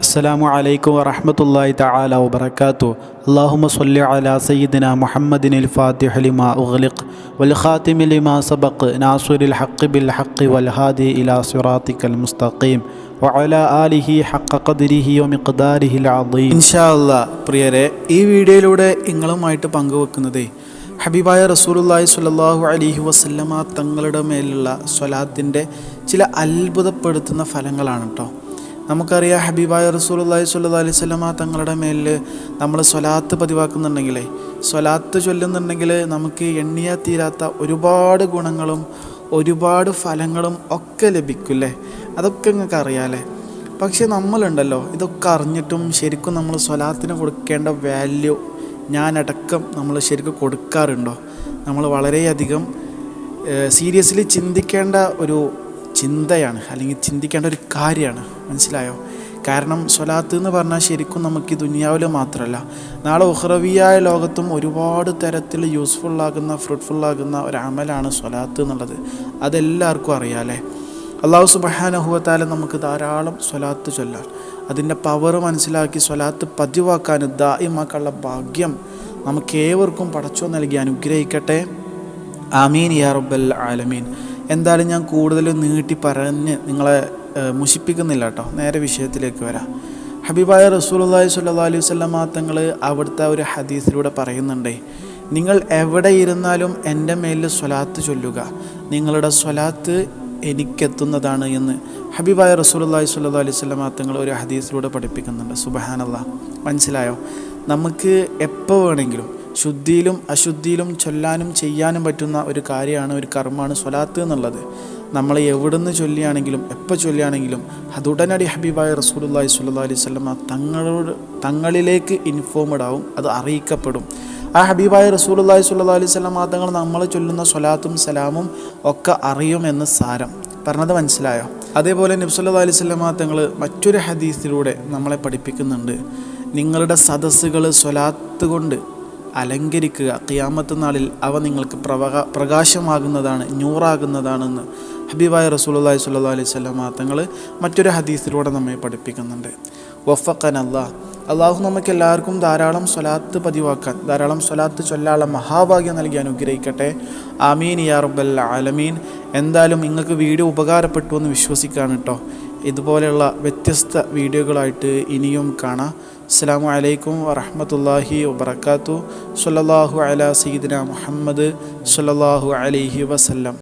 അസ്സലാമു അലൈക്കും വറഹമത്തല്ലാഹി തആല വബറകാതു അല്ലാഹുമ്മ സ്വല്ലി അലാ സയ്യിദിന മുഹമ്മദിനിൽ ഫാത്തിഹ ലിമാ ഉഗ്ലിഖ് വൽ ഖാതിമി ലിമാ സബഖ് നാസിറുൽ ഹഖ് ബിൽ ഹഖ് വൽ ഹാദി ഇലാ സിറാത്തിക്കൽ മുസ്തഖീം വഅല ആലിഹി ഹഖ ഖദ്രിഹി വമിഖ്ദാരിഹിൽ അദീം. ഇൻഷാ അല്ലാഹ് പ്രിയരെ ഈ വീഡിയോയിലൂടെ നിങ്ങളുമായിട്ട് പങ്കുവെക്കുന്നതേ ഹബീബായ റസൂലുള്ളാഹി സ്വല്ലല്ലാഹു അലൈഹി വസല്ലമ തങ്ങളുടെ മേലുള്ള സ്വലാത്തിന്റെ ചില അത്ഭുതപ്പെടുത്തുന്ന ഫലങ്ങളാണ് കേട്ടോ നമുക്കറിയാം ഹബീബായ റസൂലുള്ളാഹി സ്വല്ലല്ലാഹു അലൈഹി വസല്ലമ തങ്ങളുടെ മേലിൽ നമ്മൾ സ്വലാത്ത് പതിവാക്കുന്നുണ്ടെങ്കിലേ സ്വലാത്ത് ചൊല്ലുന്നുണ്ടെങ്കിൽ നമുക്ക് എണ്ണിയാ തീരാത്ത ഒരുപാട് ഗുണങ്ങളും ഒരുപാട് ഫലങ്ങളും ഒക്കെ ലഭിക്കില്ലേ? അതൊക്കെ നിങ്ങൾക്ക് അറിയാമല്ലേ പക്ഷേ നമ്മളുണ്ടല്ലോ ഇതൊക്കെ അറിഞ്ഞിട്ടും ശരിക്കും നമ്മൾ സ്വലാത്തിന് കൊടുക്കേണ്ട വാല്യൂ ഞാനടക്കം നമ്മൾ ശരിക്കും കൊടുക്കാറുണ്ടോ? നമ്മൾ വളരെയധികം സീരിയസ്ലി ചിന്തിക്കേണ്ട ഒരു ചിന്തയാണ് അല്ലെങ്കിൽ ചിന്തിക്കേണ്ട ഒരു കാര്യമാണ്. മനസ്സിലായോ? കാരണം സ്വലാത്ത് എന്ന് പറഞ്ഞാൽ ശരിക്കും നമുക്ക് ഈ ദുനിയാവിൽ മാത്രമല്ല നാളെ ഉഹ്റവിയായ ലോകത്തും ഒരുപാട് തരത്തിൽ യൂസ്ഫുള്ളാകുന്ന ഫ്രൂട്ട്ഫുള്ളാകുന്ന ഒരു അമലാണ് സ്വലാത്ത് എന്നുള്ളത്. അതെല്ലാവർക്കും അറിയാമല്ലേ അള്ളാഹു സുബഹാനഹുവത്താല നമുക്ക് ധാരാളം സ്വലാത്ത് ചൊല്ലാൻ അതിന്റെ പവർ മനസ്സിലാക്കി സ്വലാത്ത് പതിവാക്കാൻ ദായിമാക്കാനുള്ള ഭാഗ്യം നമുക്ക് ഏവർക്കും പടച്ചോ നൽകി അനുഗ്രഹിക്കട്ടെ. ആമീൻ യാ റബ്ബൽ ആലമീൻ. എന്തായാലും ഞാൻ കൂടുതൽ നീട്ടി പറഞ്ഞ് നിങ്ങളെ മുഷിപ്പിക്കുന്നില്ല കേട്ടോ നേരെ വിഷയത്തിലേക്ക് വരാം. ഹബീബായ റസൂലുള്ളാഹി സ്വല്ലല്ലാഹു അലൈഹി വസല്ലമ തങ്ങൾ അവിടുത്തെ ഒരു ഹദീസിലൂടെ പറയുന്നുണ്ടേ. നിങ്ങൾ എവിടെ ഇരുന്നാലും എന്റെ മേലിൽ സ്വലാത്ത് ചൊല്ലുക. നിങ്ങളുടെ സ്വലാത്ത് എനിക്കെത്തുന്നതാണ് എന്ന് ഹബീബായ റസൂലി സ്വല്ലല്ലാഹു അലൈഹി വസല്ലമ തങ്ങൾ ഒരു ഹദീസിലൂടെ പഠിപ്പിക്കുന്നുണ്ട്. സുബഹാനല്ല. മനസ്സിലായോ? നമുക്ക് എപ്പോൾ വേണമെങ്കിലും ശുദ്ധിയിലും അശുദ്ധിയിലും ചൊല്ലാനും ചെയ്യാനും പറ്റുന്ന ഒരു കാര്യമാണ് ഒരു കർമ്മമാണ് സ്വലാത്ത് എന്നുള്ളത്. നമ്മൾ എവിടുന്ന് ചൊല്ലിയാണെങ്കിലും എപ്പോൾ ചൊല്ലിയാണെങ്കിലും അതുടനടി ഹബീബായ റസൂലുള്ളാഹി സ്വല്ലാ അലൈഹി വസല്ലമ തങ്ങളോട് തങ്ങളിലേക്ക് ഇൻഫോംഡ് ആവും അത് അറിയിക്കപ്പെടും. ആ ഹബീബായ റസൂലുള്ളാഹി സ്വല്ലാ അലൈഹി വസല്ലമ തങ്ങൾ നമ്മൾ ചൊല്ലുന്ന സ്വലാത്തും സലാമും ഒക്കെ അറിയുമെന്ന് സാരം. പറഞ്ഞത് മനസ്സിലായോ? അതേപോലെ നബ്സല്ലാ അലൈഹി സ്വലമ തങ്ങൾ മറ്റൊരു ഹദീസിലൂടെ നമ്മളെ പഠിപ്പിക്കുന്നുണ്ട്. നിങ്ങളുടെ സദസ്സുകൾ സ്വലാത്ത് കൊണ്ട് അലങ്കരിക്കുക. ഖിയാമത്ത് നാളിൽ അവ നിങ്ങൾക്ക് പ്രവക പ്രകാശമാകുന്നതാണ് നൂറാകുന്നതാണെന്ന് ഹബീബായ റസൂലുള്ളാഹി സ്വല്ലല്ലാഹു അലൈഹി വസല്ലമ തങ്ങൾ മറ്റൊരു ഹദീസിലൂടെ നമ്മെ പഠിപ്പിക്കുന്നുണ്ട്. വഫക്കൻ അള്ളാഹ് അള്ളാഹു നമുക്ക് എല്ലാവർക്കും ധാരാളം സ്വലാത്ത് പതിവാക്കാൻ ധാരാളം സ്വലാത്ത് ചൊല്ലാനുള്ള മഹാഭാഗ്യം നൽകി അനുഗ്രഹിക്കട്ടെ. ആമീൻ യാ റബ്ബൽ ആലമീൻ. എന്തായാലും നിങ്ങൾക്ക് വീഡിയോ ഉപകാരപ്പെട്ടു എന്ന് വിശ്വസിക്കാൻ കേട്ടോ ഇതുപോലെയുള്ള വ്യത്യസ്ത വീഡിയോകളായിട്ട് ഇനിയും കാണാം. അസ്സാം വലൈക്കും വറഹമത്തല്ലാഹി വബർക്കാത്തു സല്ലല്ലാഹു അലാ സയ്യിദിന മുഹമ്മദ് സല്ലാഹു അലൈഹി വസല്ലം.